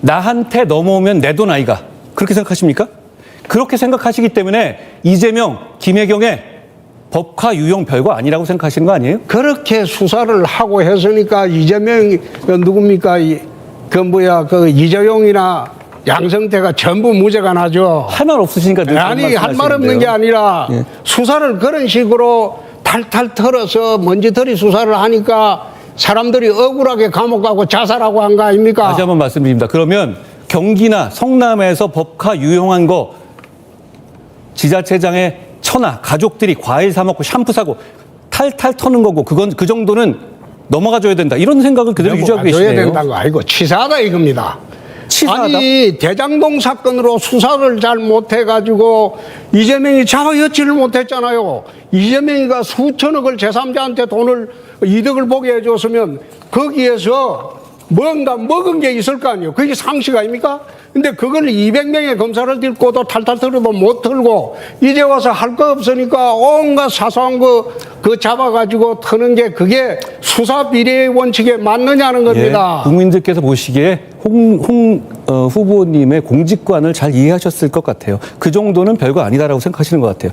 나한테 넘어오면 내 돈 아이가 그렇게 생각하십니까? 그렇게 생각하시기 때문에 이재명, 김혜경의 법화 유형 별거 아니라고 생각하시는 거 아니에요? 그렇게 수사를 하고 했으니까 이재명 그 누굽니까 이, 그 뭐야 그 이재용이나 양성태가 전부 무죄가 나죠. 할 말 없으시니까 늘 아니 할 말. 없는 게 아니라 예. 수사를 그런 식으로 탈탈 털어서 먼지털이 수사를 하니까 사람들이 억울하게 감옥 가고 자살하고 한 거 아닙니까? 다시 한번 말씀드립니다. 그러면 경기나 성남에서 법화 유용한 거 지자체장의 처나 가족들이 과일 사 먹고 샴푸 사고 탈탈 터는 거고 그건 그 정도는 넘어가 줘야 된다. 이런 생각을 그대로 유지하고 계시네요. 된다는 거 아니고 치사하다 이겁니다. 치사하다? 아니 대장동 사건으로 수사를 잘 못해가지고 이재명이 잡아여지를 못했잖아요. 이재명이가 수천억을 제3자한테 돈을 이득을 보게 해줬으면 거기에서 뭔가 먹은 게 있을 거 아니에요. 그게 상식 아닙니까? 근데 그걸 200명의 검사를 들고도 탈탈 털어도 못 털고 이제 와서 할 거 없으니까 온갖 사소한 거 그 잡아가지고 터는 게 그게 수사 비례의 원칙에 맞느냐는 겁니다. 예, 국민들께서 보시기에 홍, 홍 어, 후보님의 공직관을 잘 이해하셨을 것 같아요. 그 정도는 별거 아니다라고 생각하시는 것 같아요.